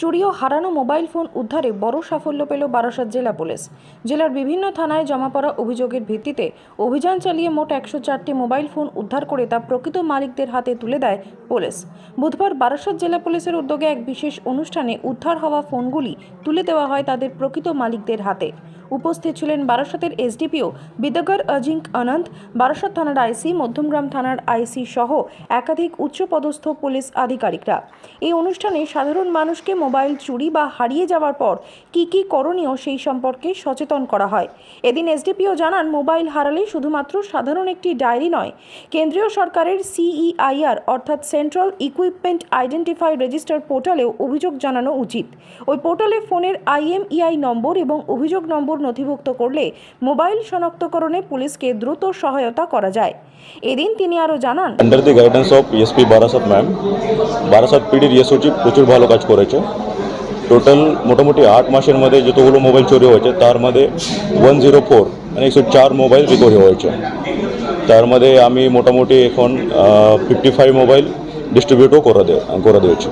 চুরি ও হারানো mobile phone উদ্ধারে বড় সাফল্য পেল বারাসাত জেলা পুলিশ। জেলার বিভিন্ন থানায় জমা পড়া অভিযোগের ভিত্তিতে অভিযান চালিয়ে মোট একশো চারটি মোবাইল ফোন উদ্ধার করে তা প্রকৃত মালিকদের হাতে তুলে দেয় পুলিশ। বুধবার বারাসাত জেলা পুলিশের উদ্যোগে এক বিশেষ অনুষ্ঠানে উদ্ধার হওয়া ফোনগুলি তুলে দেওয়া হয় তাদের প্রকৃত মালিকদের হাতে। উপস্থিত ছিলেন বারাসতের এসডিপিও বিদ্যাগর অজিঙ্ক আনন্দ, বারাসত থানার আইসি, মধ্যমগ্রাম থানার আইসি সহ একাধিক উচ্চপদস্থ পুলিশ আধিকারিকরা। এই অনুষ্ঠানে সাধারণ মানুষকে মোবাইল চুরি বা হারিয়ে যাওয়ার পর কি কি করণীয় সেই সম্পর্কে সচেতন করা হয়। এদিন এসডিপিও জানান, মোবাইল হারালে শুধুমাত্র সাধারণ একটি ডায়েরি নয়, কেন্দ্রীয় সরকারের সিইআইআর অর্থাৎ সেন্ট্রাল ইকুইপমেন্ট আইডেন্টিফাই রেজিস্টার পোর্টালেও অভিযোগ জানানো উচিত। ওই পোর্টালে ফোনের আইএমইআই নম্বর এবং অভিযোগ নম্বর নথিভুক্ত করলে মোবাইল শনাক্তকরণে পুলিশকে দ্রুত সহায়তা করা যায়। এদিন তিনি আরও জানান under the guidance of SP Barasat ma'am Barasat পিডির SOG প্রচুর ভালো কাজ করেছে। টোটাল মোটামুটি আট মাসের মধ্যে যতগুলো মোবাইল চুরি হয়েছে তার মধ্যে ওয়ান জিরো ফোর মানে একশো চার মোবাইল রিকভারি হয়েছে। তার মধ্যে আমি মোটামুটি এখন ফিফটি ফাইভ মোবাইল ডিস্ট্রিবিউটও করে দে করে দিয়েছি।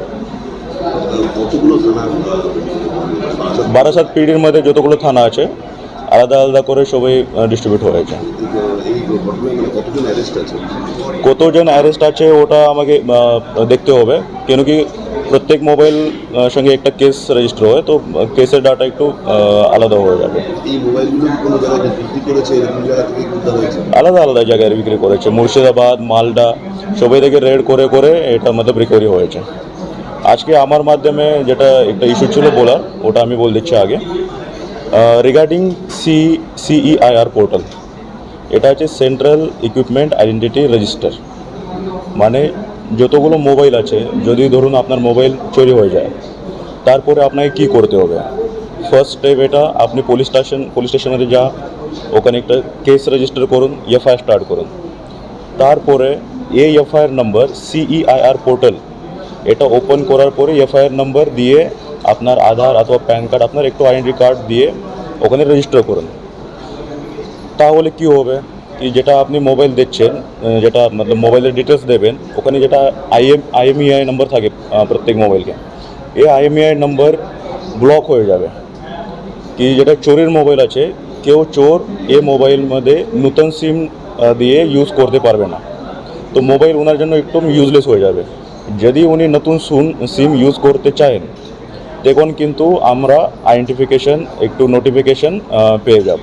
বারাসাত পিডির মধ্যে যতগুলো থানা আছে আলাদা আলাদা করে সবাই ডিস্ট্রিবিউট হয়েছে। কতজন অ্যারেস্ট আছে ওটা আমাকে দেখতে হবে। কেন কি প্রত্যেক মোবাইল সঙ্গে একটা কেস রেজিস্টার হয় তো কেসের ডাটা একটু আলাদা হয়ে যাবে। আলাদা আলাদা জায়গায় বিক্রি করেছে। মুর্শিদাবাদ মালদা সবাই থেকে রেড করে করে এটা মধ্যে রিকভারি হয়েছে। আজকে আমার মাধ্যমে যেটা একটা ইস্যু ছিল বলার, ওটা আমি বলে দিচ্ছি আগে। রিগার্ডিং সি সিইআইআর পোর্টাল এটা হচ্ছে সেন্ট্রাল ইকুইপমেন্ট আইডেন্টিটি রেজিস্টার মানে যতগুলো মোবাইল আছে, যদি ধরুন আপনার মোবাইল চুরি হয়ে যায়, তারপরে আপনাকে কি করতে হবে? ফার্স্ট স্টেপ এটা, আপনি পুলিশ স্টেশন পুলিশ স্টেশনে যা, ওখানে একটা কেস রেজিস্টার করুন এফআইআর স্টার্ট করুন। তারপরে এই এফআইআর নাম্বার সিইআইআর পোর্টাল এটা ওপেন করার পরে এফআইআর নাম্বার দিয়ে আপনার আধার অথবা প্যান কার্ড আপনার একটু আইডেন্টি কার্ড দিয়ে ওখানে রেজিস্টার করুন। তাহলে কি হবে? কি যেটা আপনি মোবাইল দেখছেন যেটা মতলব মোবাইলের ডিটেলস দেবেন, ওখানে যেটা আইএম আইএমইআই নাম্বার থাকে প্রত্যেক মোবাইলকে এই আইএমইআই নাম্বার ব্লক হয়ে যাবে। কি যেটা চোরের মোবাইল আছে, কেউ চোর এ মোবাইল মধ্যে নতুন সিম দিয়ে ইউজ করতে পারবে না। তো মোবাইল ওনার জন্য একটু ইউজলেস হয়ে যাবে। যদি উনি নতুন সিম ইউজ করতে চান তখন কিন্তু আমরা আইডেন্টিফিকেশন একটু নোটিফিকেশন পেয়ে যাব।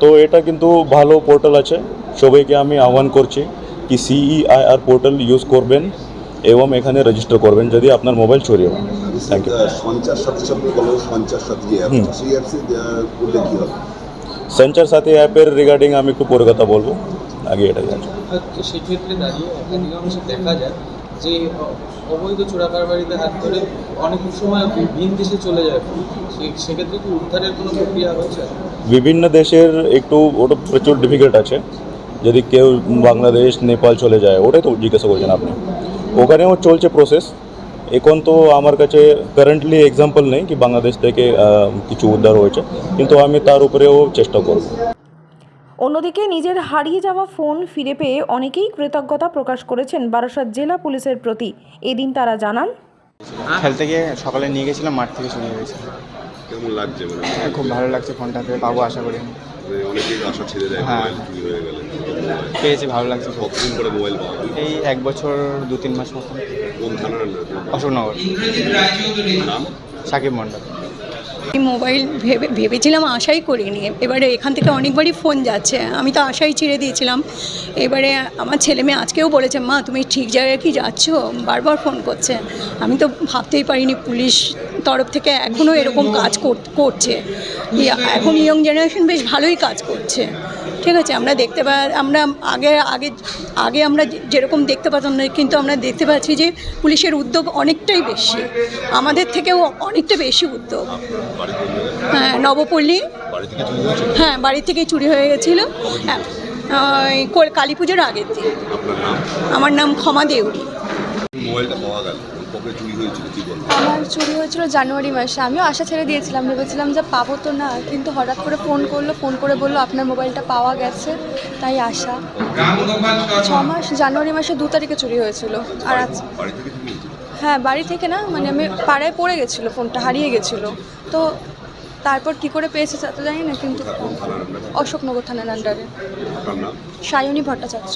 তো এটা কিন্তু ভালো পোর্টাল আছে। সবাইকে আমি আহ্বান করছি কি সিইআইআর পোর্টাল ইউজ করবেন এবং এখানে রেজিস্টার করবেন যদি আপনার মোবাইল চুরি হয়। থ্যাংক ইউ সঞ্চার সাথে অ্যাপের রিগার্ডিং আমি একটু পরে কথা বলব। আগে এটাই আছে সেক্ষেত্রে দেখা যায়। যে অবৈধ চোরাকারবারিতে হাত ধরে অনেক সময় ভিন দেশে চলে যায়। সেক্ষেত্রে কি উদ্ধারের কোনো প্রক্রিয়া হয়েছে? বিভিন্ন দেশের একটু, ওটা প্রচুর ডিফিকাল্ট আছে। যদি কেউ বাংলাদেশ, নেপাল চলে যায়, ওটাই তো জিজ্ঞাসা করছেন আপনি। ওখানেও চলছে প্রসেস এখন তো আমার কাছে কারেন্টলি এক্সাম্পল নেই কি বাংলাদেশ থেকে কিছু উদ্ধার হয়েছে। কিন্তু আমি তার উপরেও চেষ্টা করব। অন্যদিকে নিজের হারিয়ে যাওয়া ফোন ফিরে পেয়ে অনেকেই কৃতজ্ঞতা প্রকাশ করেছেন বারাসাত জেলা পুলিশের প্রতি। এদিন তারা জানান খেলতে গিয়ে সকালে নিয়ে গেছিলাম মাঠ থেকে চলে গেছে। কেমন লাগছে মানে খুব ভালো লাগছে ফোনটা পেয়ে পাবো আশা করি। মানে অনেকেই আশা ছেড়ে দেয় হ্যাঁ। হয়ে গেলে। পেয়েছি ভালো লাগছে খুব। কতদিন পরে মোবাইল পাওয়া এই এক বছর দু তিন মাস কোন থানার অশোকনগর। নাম? সাকিব মণ্ডল। মোবাইল ভেবে, ভেবেছিলাম আশাই করিনি। এবারে এখান থেকে অনেকবারই ফোন যাচ্ছে। আমি তো আশাই ছেড়ে দিয়েছিলাম। এবারে আমার ছেলে মেয়ে আজকেও বলেছে, মা, তুমি ঠিক জায়গায় কি যাচ্ছ? বারবার ফোন করছে। আমি তো ভাবতেই পারিনি পুলিশ তরফ থেকে এখনও এরকম কাজ কর- করছে। এখন ইয়ং জেনারেশন বেশ ভালোই কাজ করছে। ঠিক আছে আমরা দেখতে পা আমরা আগে আগে আগে আমরা যেরকম দেখতে পাতাম না কিন্তু আমরা দেখতে পাচ্ছি যে পুলিশের উদ্যোগ অনেকটাই বেশি। আমাদের থেকেও অনেকটা বেশি উদ্যোগ? হ্যাঁ নবপল্লী। থেকে হ্যাঁ বাড়ি থেকেই চুরি হয়ে গেছিল। হ্যাঁ কালী পুজোর আগের দিন। আমার নাম ক্ষমা দেউরি। মোবাইলটা পাওয়া গেল। কবে চুরি হয়েছিল কি বলব? আমার চুরি হয়েছিল জানুয়ারি মাসে। আমিও আশা ছেড়ে দিয়েছিলাম ভেবেছিলাম যে পাবো তো না কিন্তু হঠাৎ করে ফোন করল ফোন করে বলল আপনার মোবাইলটা পাওয়া গেছে তাই আশা। ছ মাস জানুয়ারি মাসে দু তারিখে চুরি হয়েছিল। আর আজ বাড়ি থেকে চুরি হয়েছিল? হ্যাঁ বাড়ি থেকে না মানে আমি পাড়ায় পড়ে গেছিল ফোনটা হারিয়ে গেছিল। তো তারপর কি করে পেয়েছে তা তো জানি না কিন্তু অশোকনগর থানার আন্ডারে সায়নী ভট্টাচার্য।